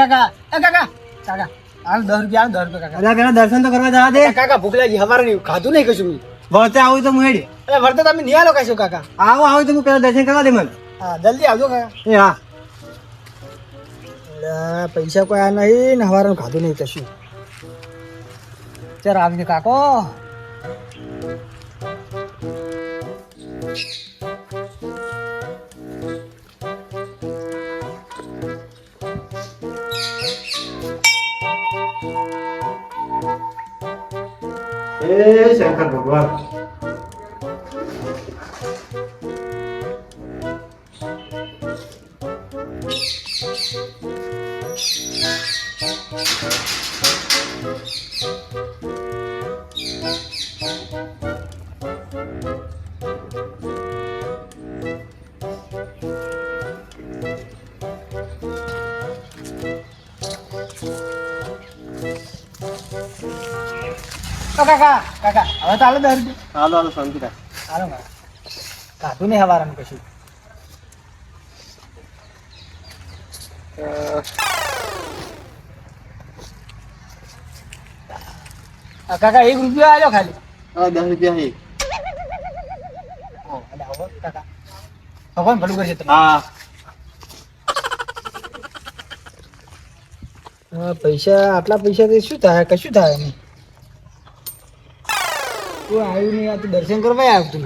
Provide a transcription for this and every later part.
કાકા. એ કાકા. કાકા. હાલ દસ રૂપિયા દસ રૂપિયા કાકા. પેલા દર્શન તો કરવા જવા દે. કાકા ભૂખ લાગી હવાર નહીં. ખાધું નહીં કશું. વળતે આવું તો હું હેડી. એટલે વર્તે તમે નહીં આલો કશું કાકા. આવો આવો તો હું પેલા દર્શન કરવા દે મને. હા જલ્દી આવજો કાકા. એ હા. પૈસા કોઈ આ નહીં ને હવારે ખાધું નહીં કશું. ચાર આવીને કાકો. એ શંકર ભગવાન તો કાકા કાકા હવે તો હાલો દસ હાલો હાલો શાંતિ રાખ. હાલો ખાધું નહીં હવારે કશું. કાકા એક રૂપિયો આવ્યો ખાલી. હા દસ રૂપિયા આવો કાકા. ભગવાન ભલું કરશે તમે હા. પૈસા આટલા પૈસાથી શું થાય? કશું થાય નહીં. તું આવ્યું નહીં આ તો દર્શન કરવા આવ્યું તું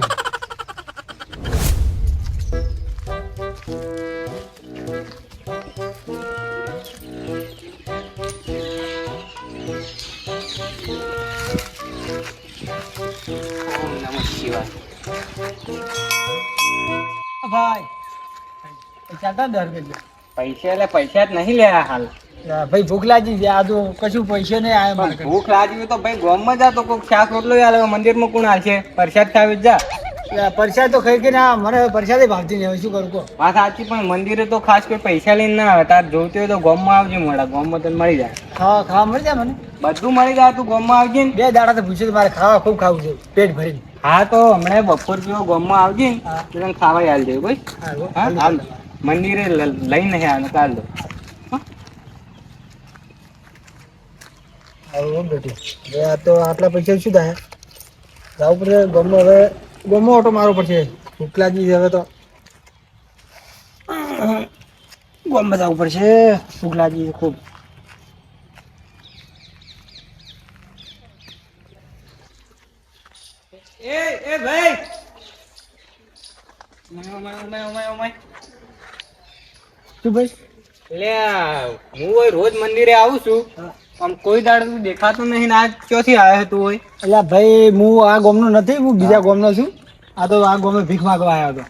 ભાઈ ચાલતા રૂપિયા પૈસા એટલે પૈસા જ નહીં લે હાલ. ભાઈ ભૂખ લાગી છે આ તો કશું પૈસે નહીં આવે. ભૂખ લાગી તો ભાઈ ગોમમાં જા તો કોઈ ખ્યાસ રોટલો આલે મંદિરમાં કોણ હાલશે? પ્રસાદ ખાવી જ પ્રસાદ તો ખાઈ કે ના મને પરસાદે ભાવતી નહીં શું કરું કો વાત સાચી પણ મંદિરે તો ખાસ કોઈ પૈસા લઈને ના આવે તાર જોતી હોય તો ગામમાં આવજે મોડા ગામમાં તને મળી જાય. ખાવા ખાવા મળી જાય મને? બધું મળી જાય તું ગામમાં આવજે ને. બે દાડા તો પૂછ્યું મારે ખાવા ખૂબ ખાવું છે પેટ ભરીને. હા તો હમણાં બપોર જેવો ગામમાં આવજે ને તને ખાવા હાલ. દે ભાઈ મંદિરે લઈને આવે કાલ દો. હા, હો બેટી હવે આ તો આટલા પૈસા શું થાય? જવું પડશે ગમો હવે. ગમો ઓટો મારવો પડશે. લાગી હવે તો. ગમમાં જવું પડશે. ઉકલાજી ખૂબ. એ એ ભાઈ. શું ભાઈ? લે હું રોજ મંદિરે આવું છું. આમ કોઈ દાડે તું દેખાતો નહીં આ ક્યાંથી આવ્યો તું હોય? એટલે ભાઈ હું આ ગોમનો નથી હું બીજા ગોમનો છું. આ તો આ ગોમે ભીખ માંગવા આવ્યો હતો.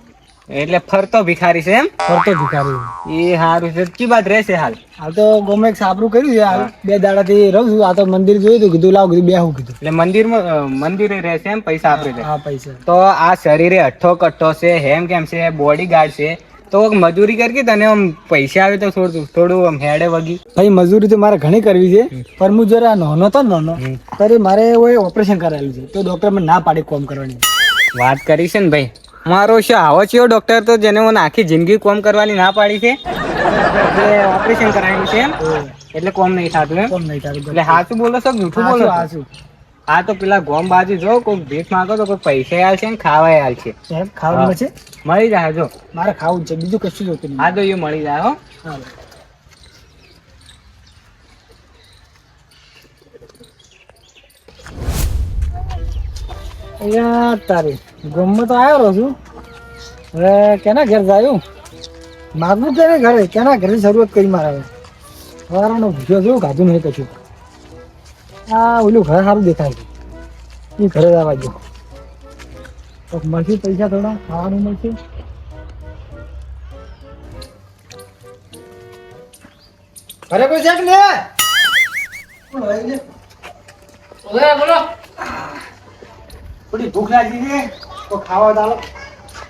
એટલે ફરતો ભિખારી છે એમ? ફરતો ભિખારી. એ સારું છે. કી બાદ રહેશે હાલ? હાલ તો ગોમે એક સાપરું કર્યું છે. હાલ બે દાડાથી રહું છું. આ તો મંદિર જોયું હતું કીધું લાવ કીધું બે હું કીધું. એટલે મંદિરમાં મંદિરે રહેશે એમ? પૈસા આપી દે હા પૈસા. તો આ શરીરે અઠ્ઠો કઠ્ઠો છે. હેમ કેમ છે? બોડી ગાર્ડ છે. તો મજૂરી કરી તને આમ પૈસા આવે તો થોડું થોડું આમ હેડે વગી. ભાઈ મજૂરી તો મારે ઘણી કરવી છે પણ હું જરા નોનો તો નોનો. ત્યારે મારે ઓપરેશન કરાયેલું છે તો ડોક્ટર મને ના પાડી કોમ કરવાની. વાત કરી છે ને ભાઈ. મારો શું આવો છે ડોક્ટર તો જેને મને આખી જિંદગી કોમ કરવાની ના પાડી છે? એટલે ઓપરેશન કરાવ્યું છે એટલે કોમ નહીં થતું એમ. કોમ નહીં થતું. એટલે હાચું બોલો છો જૂઠું બોલો છો? હા તો પેલા ગોમ બાજુ જો કોઈ ભીખ માંગો તો કોઈ પૈસા આલ છે ને ખાવા આવે છે. ખાવા છે મળી જાય જો. મારે ખાવું છે બીજું કશું જોતું નહીં. હા તો એ મળી જાય હો. તારી ગમમાં તો આવ્યો છું. હવે કેના ઘેર જાયું માગવું કેને ઘરે કેના ઘરે શરૂઆત કરી મારે હવે? સવારનો જેવું ખાધું નહીં કશું. આ ઓલું ઘર સારું દેખાય છે. એ ઘરે દો. તો મળશે પૈસા થોડા ખાવાનું મળશે? અરે કોઈ છે લે ને બોલો. થોડી ભૂખ લાગી છે. તો ખાવા ચાલો.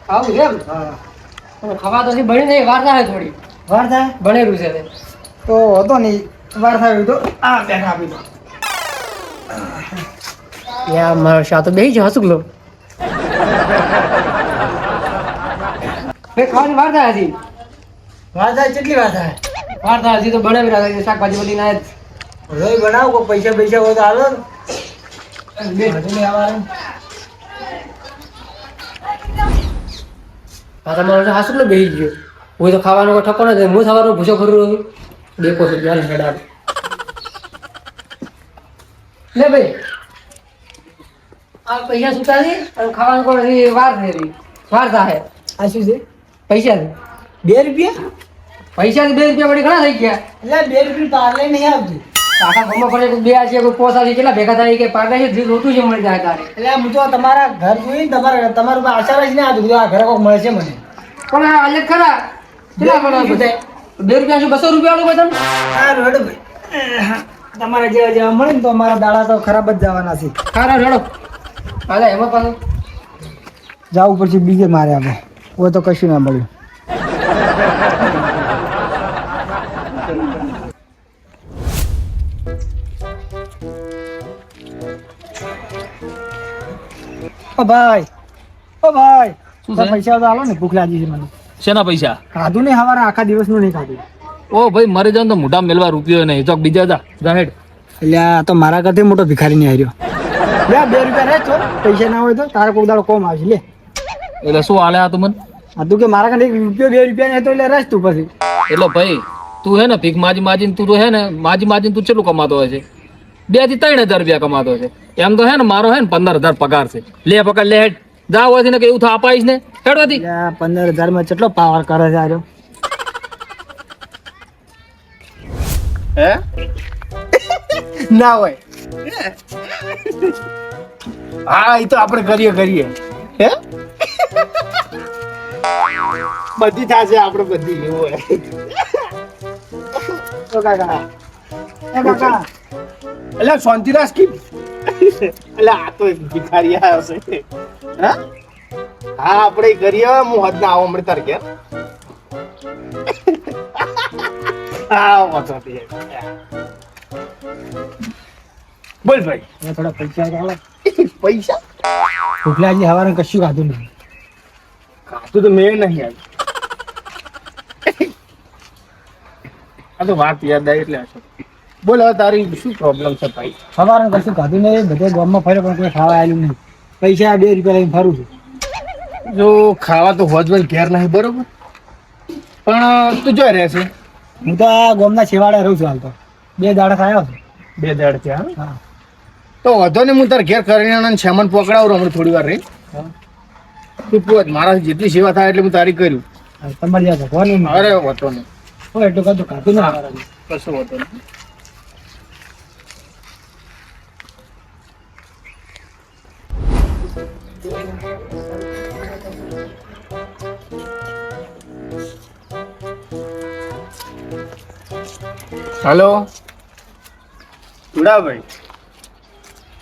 ખાવું છે એમ? હા. ખાવા તો બની નહીં વાર થાય થોડી. વાર થાય? બનેલું છે તે. તો હતો નહીં. વાર થાય તો આ બેઠા આપી દો. યાર મારો શા તો બેહી જ હસુક લો બે ખાવાની વાર થાય હજી વાર થાય કેટલી વાર થાય વાર થાય હજી તો બનાવી રાખે છે શાકભાજી બધી ના રોય બનાવો કોઈ પૈસા પૈસા હોય તો હાલો. બે. હજુ નહીં આવવાનું. આ તમારો હાસુ ને બેસી ગયો હું તો ખાવાનો કોઈ ઠપકો નથી હું સવારનો ભૂસો ખરું છું બે છું ચાલ હેડા લે ભાઈ. આ પૈસા સુતા છે અને ખાવાનું કોણ વાર થઈ રહી વાર થાય આ શું છે? પૈસા છે. બે રૂપિયા? પૈસા બે રૂપિયા વળી ઘણા થઈ ગયા. એટલે બે રૂપિયા પાર્લે નહીં આવતી આખા ગામમાં પડે બે છે કોઈ પોસા છે કેટલા ભેગા થાય કે પાટા છે જે રોટું છે મળી જાય તારે. એટલે હું તો તમારા ઘર જોઈને તમારા તમારું આશા આશા ને આ આ ઘરે કોઈક મળે છે મને. પણ આ અલગ ખરા. કેટલા બધા બે રૂપિયા શું બસો રૂપિયા આલું બધા હા રોડ ભાઈ. તમારા જેવા જેવા મળે ને તો અમારા દાડા તો ખરાબ જ જવાના છે. ખરા રડો હાલે એમાં પણ જવું પડશે બીજે મારે આપણે હોય તો કશું ના મળ્યું. ઓ ભાઈ. ઓ ભાઈ. પૈસા તો આલો ને ભૂખ લાગી છે મને. શેના પૈસા? ખાધું નહીં હવારે આખા દિવસનું નહીં ખાધું. ઓ ભાઈ મરે જાવ તો મોઢા મેલવા રૂપિયો નહીં. ચોક બીજા જા જા હેડ. એટલે આ તો મારા કરતી મોટો ભિખારી નહીં હાર્યો. લે બે રૂપિયા રહે છો પૈસા ના હોય તો તારે કોક દાડો કોમ આવશે લે. એટલે શું હાલે આ તું મને? આ તું કે મારા કાંઠે એક રૂપિયો બે રૂપિયા નહીં તો એટલે રસ તું પછી. એટલે ભાઈ તું હે ને ભીખ માજી માજીને તું તો હે ને માજી માજીને તું કેટલું કમાતો હોય છે. બેથી ત્રણ હજાર રૂપિયા કમાતો છે. એમ તો હે ને મારો હે ને પંદર હજાર પગાર છે. લે પકડ લે હેડ. જા હોય ને કે એવું થા અપાઈશ ને. હેડવાથી પંદર હજારમાં કેટલો પાવર કરે છે આજો હે? ના હોય. હા? એ તો આપણે કરીએ કરીએ. હે? બધી થશે આપણે બધી એવું હોય. તો કાકા. એ કાકા. એટલે શાંતિ રાખ કી એટલે આ તો ભિખારી આવ્યો છે. હા? હા આપણે કરીએ હું હદ ના આવો મળે તારે વાંધો બોલ ભાઈ. થોડા પૈસા ચાલે પૈસા? ભૂખલાજી હવારે કશું ખાધું નહીં. ખાધું તો મેં નહીં આવ્યું આ તો વાત યાદ આવી એટલે હશે. બોલ હવે તારી શું પ્રોબ્લેમ છે ભાઈ? સવારે કશું ખાધું નહીં બધે ગામમાં ફર્યો પણ કોઈ ખાવા આવેલું નહીં. પૈસા બે રૂપિયા લઈને ફરું છું. જો ખાવા તો હોજમાં હોજ ઘેર નહીં બરોબર? પણ તું જો રહેશે. હું તો આ ગોમના છેવાડે રહું છું હાલ તો. બે દાડા થયા છે બે દાડ છે હા. તો વધો ને હું તાર ઘેર કરીને છેમન પકડાવું હમણાં થોડી વાર રહી. હા. તું પૂછ મારા જેટલી સેવા થાય એટલે હું તારી કર્યું તમારી યાદ ભગવાન અરે વધો નહીં. હોય એટલું કાતું નહીં હવારે. કશું વધો નહીં. હલો. ચુડાભાઈ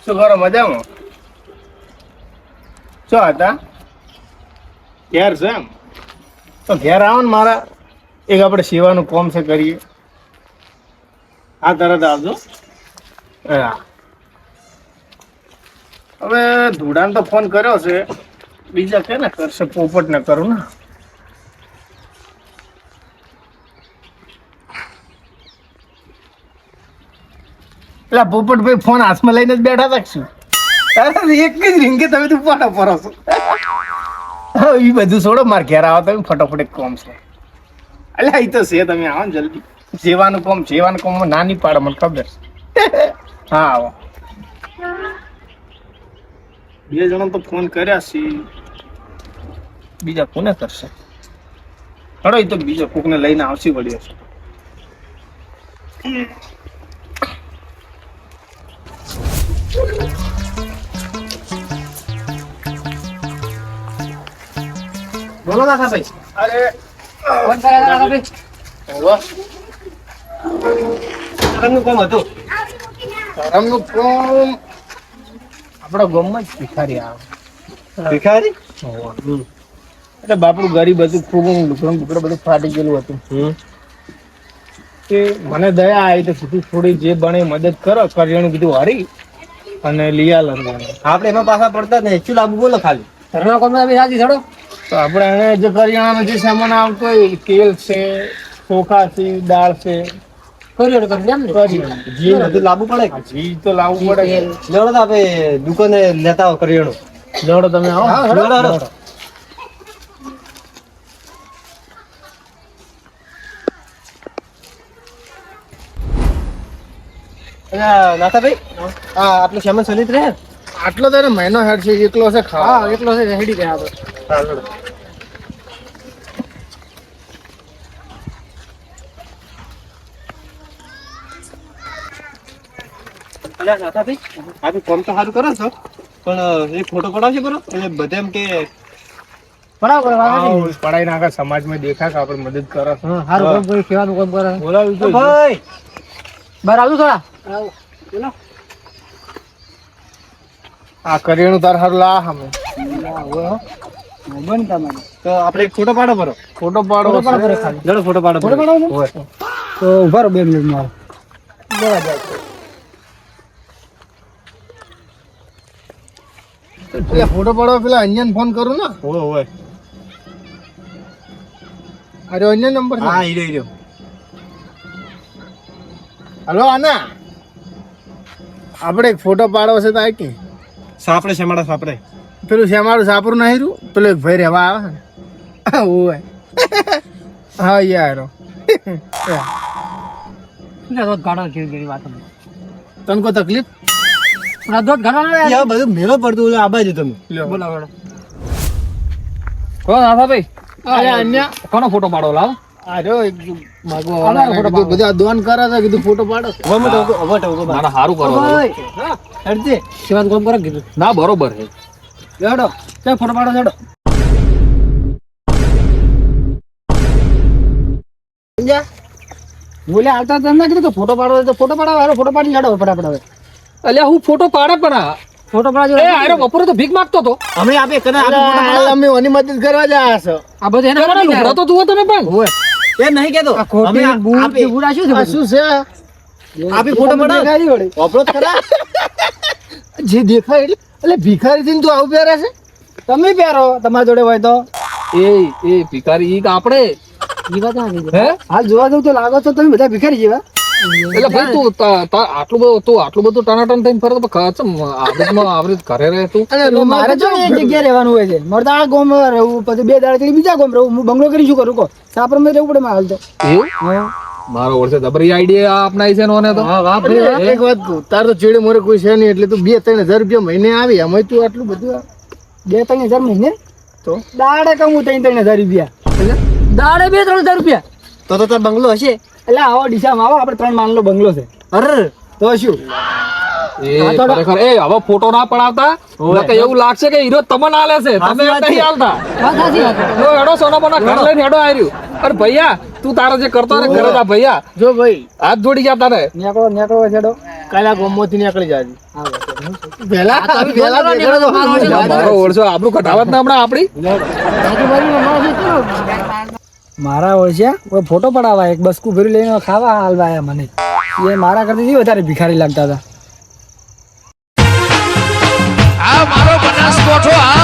શું કરો મજામાં? શું હતા? ઘેર છે એમ? તો ઘેર આવો ને મારા. એક આપણે સેવાનું કોમ છે કરીએ. હા તરત આવજો. હા. હવે ધૂડાને તો ફોન કર્યો છે. બીજા કે ને કરશે પોપટ ને કરું ને. એટલે પોપટભાઈ ફોન હાથમાં લઈને જ બેઠા રાખશું અરે એક જ રીંગે તમે તું પાડો પરો છો. એ બધું છોડો મારે ઘેર આવો તમે ફટાફટ એક કોમ છે. એટલે એ તો છે તમે આવો ને જલ્દી. જેવાનું કોમ જેવાનું કોમ નાની પાડે મને ખબર છે. હા આવો. બે જણા તો ફોન કર્યા છે. બીજા કોને કરશે? હડો એ તો બીજા કોકને લઈને આવશે વળી હશે. બોલો ભાઈ. અરે ફોન કર્યા હતા આપણે. ધરમનું કોમ હતું? ધરમનું કોમ આપણા ગામમાં જ ભિખારી આવે. ભિખારી? એટલે બાપડું ગરીબ હતું ખૂબ લુકડું બુકડું બધું ફાટી ગયેલું હતું. કે મને દયા આવી તો કીધું થોડી જે બને મદદ કરો કરિયાણું કીધું હરી અને લિયા આલ આપણે એમાં પાછા પડતા જ નહીં. શું લાગુ? બોલો ખાલી. ઘરના કોમ આવી રાજી થડો. તો આપણે એને જે કરિયાણાનો જે સામાન આવતો હોય તેલ છે ચોખા છે દાળ છે કર્યો કરી એમ ને? ઘી બધું લાવવું પડે ઘી તો લાવવું પડે. આપણે દુકાને લેતા આવો કરિયાણું. તમે આવો. નાથાભાઈ આ આટલું સામાન ચલિત રહે આટલો તો મહિનો હેડ છે એકલો છે ખાવા. હા એટલો છે હેડી ગયા તો હા, લેવડો. અલ્યા, આ તો સારું કરો છો પણ એ ફોટો પડાવશે કરો એટલે બધે એમ કે પડાવ કરે વાંધો નહીં. પડાઈ નાખે સમાજમાં દેખા આપણે મદદ કરે. હા, હારું સેવાનું કામ કરે. બોલાવ્યું તો ભાઈ બહાર આવજો થોડા. આ કરિયાણું તાર હારું લા અમે તો આપણે એક ફોટો પાડો બરો ફોટો પાડો જડો ફોટો પાડો ફોટો પાડો તો ઊભા રહો બે મિનિટ મારો ફોટો પાડો પેલા અન્યન ફોન કરું ને? હોય હોય. અરે અન્ય નંબર હા હા હીરો હીરો. હલો આના. આપણે એક ફોટો પાડવો છે તો આ કે? સાપડે શેમાડા સાપડે. પેલું શેમાડું સાપરું નહીં રહ્યું? પેલું એક ભાઈ રહેવા આવે ને. ઓય. હા યાર. તને કોઈ તકલીફ? ના દોત યાર બધું મેળો પડતું તમે. કોણ ભાઈ? અરે અન્ય. કોનો ફોટો પાડો લાવ આજો એક માગવા વાળા કીધું બધા દોન કરે છે કીધું ફોટો પાડો. મારે કરો સેવાનું કામ કરે કીધું. ના બરોબર છે. લેડો ફોટો પાડો લેડો બોલે આવતા તમને કીધું ફોટો પાડો તો ફોટો પાડો ફોટો પાડી લેડો ફટાફટ હવે. અલ્યા હું ફોટો પાડે પણ આ. ફોટો પાડજો. એ આરો બપોરે તો ભીખ માંગતો તો અમે આપે કને આપે ફોટો પાડો. અમે ઓની મદદ કરવા જાય છો. આ બધે એના તમારા લુગડા તો જુઓ તમે પણ. એ નહીં કેતો અમે આપે. બુડા શું છે શું છે? આપી ફોટો પાડો દેખાડી વળી. ઓપરો ખરા. જે દેખાય એટલે એટલે ભિખારી થી તું આવું પહેરે છે? તમે પહેરો તમારી જોડે હોય તો. એ એ ભિખારી ઈ આપણે. ઈ વાત આવી હે? હાલ જોવા જવું તો લાગો છો તમે બધા ભિખારી જેવા. એટલે ભાઈ તું આટલું બધું તું આટલું બધું ટનાટન થઈને ફરતો ખર્ચ આવડતમાં આવડત ઘરે રહે તું? મારે જો એક જગ્યાએ રહેવાનું હોય છે. મારે તો આ ગોમ રહેવું પછી બે દાડા ચડી બીજા ગોમ રહું હું બંગલો કરી શું કરું? કહો. સાપરમાં રહેવું પડે મારે હાલ તો. એવું? મારો વર્ષે જબરી આઈડિયા અપનાવી છે નોને તો? એક વાત કહું તાર તો ચીડે મોરે કોઈ છે નહીં એટલે તું બે ત્રણ હજાર રૂપિયા મહિને આવી. અમે તું આટલું બધું બે ત્રણ હજાર મહિને? તો? દાડે કમું ત્રણ ત્રણ હજાર રૂપિયા. દાડે બે ત્રણ હજાર રૂપિયા. તો તો તાર બંગલો હશે? એટલે આવો ડીસામાં આવો આપણે ત્રણ માલનો બંગલો છે. અરે. તો શું? એ ખરેખર એ હવે ફોટો ના પડાવતા? એવું લાગશે કે હીરો તમને આલે છે. તમે નહીં છે. આલતા વાત સાચી વાત જો હેડો સોના બોના ઘર લઈને હેડો આવ્યું અરે ભૈયા તું તારો જે કરતો ને ઘરે ભૈયા. જો ભાઈ. હાથ જોડી ગયા તારે નેકળો નેકળો છેડો. કાલે નીકળી જાજી દેખાડો તો નીકળો ઓળશો ને હમણાં આપડી મારા હોય છે. કોઈ ફોટો પડાવવા એક બસકું ભેરું લઈને ખાવા હાલવા આવ્યા મને. એ મારા કરતી થી વધારે ભિખારી લાગતા હતા. આ મારો બનાસકોઠો આ